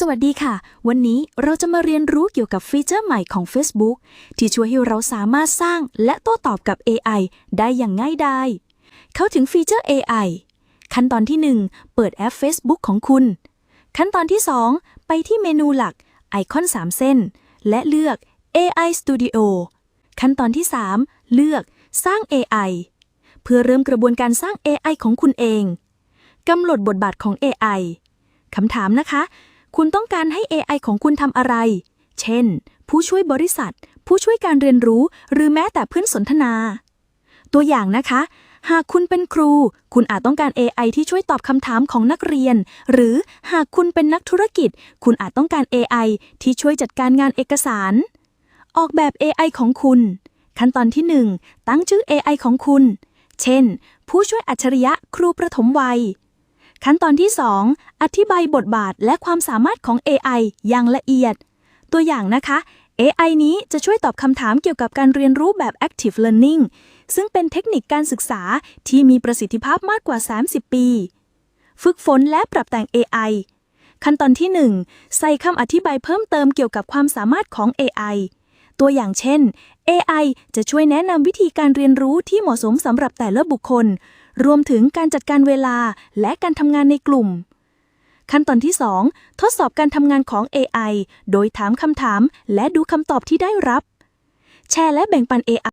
สวัสดีค่ะ วันนี้เราจะมาเรียนรู้เกี่ยวกับฟีเจอร์ใหม่ของ Facebook ที่ช่วยให้เราสามารถสร้างและโต้ตอบกับ AI ได้อย่างง่ายดาย เข้าถึงฟีเจอร์ AI ขั้นตอนที่ 1 เปิดแอป Facebook ของคุณ ขั้นตอนที่ 2 ไปที่เมนูหลัก ไอคอน 3 เส้น และเลือก AI Studio ขั้นตอนที่ 3 เลือกสร้าง AI เพื่อเริ่มกระบวนการสร้าง AI ของคุณเองกำหนดบทบาทของ AI คำถามนะคะ คุณต้องการให้ AI ของคุณทำอะไร เช่น ผู้ช่วยบริษัท ผู้ช่วยการเรียนรู้ หรือแม้แต่เพื่อนสนทนา ตัวอย่างนะคะ หากคุณเป็นครู คุณอาจต้องการ AI ที่ช่วยตอบคำถามของนักเรียน หรือหากคุณเป็นนักธุรกิจ คุณอาจต้องการ AI ที่ช่วยจัดการงานเอกสาร ออกแบบ AI ของคุณ ขั้นตอนที่ 1 ตั้งชื่อ AI ของคุณ เช่น ผู้ช่วยอัจฉริยะครูประถมวัย ขั้นตอนที่ 2 อธิบายบทบาทและความสามารถของ AI อย่างละเอียด ตัวอย่างนะคะ AI นี้จะช่วยตอบคำถามเกี่ยวกับการเรียนรู้แบบ Active Learning ซึ่งเป็นเทคนิคการศึกษาที่มีประสิทธิภาพมากกว่า 30 ปี ฝึกฝนและปรับแต่ง AI ขั้นตอนที่ 1 ใส่คำอธิบายเพิ่มเติมเกี่ยวกับความสามารถของ AI ตัวอย่างเช่น AI จะช่วยแนะนำวิธีการเรียนรู้ที่เหมาะสมสำหรับแต่ละบุคคล รวมถึงการจัดการเวลาและการทำงานในกลุ่ม ขั้นตอนที่ 2 ทดสอบการทำงานของ AI โดยถามคำถามและดูคำตอบที่ได้รับ แชร์และแบ่งปัน AI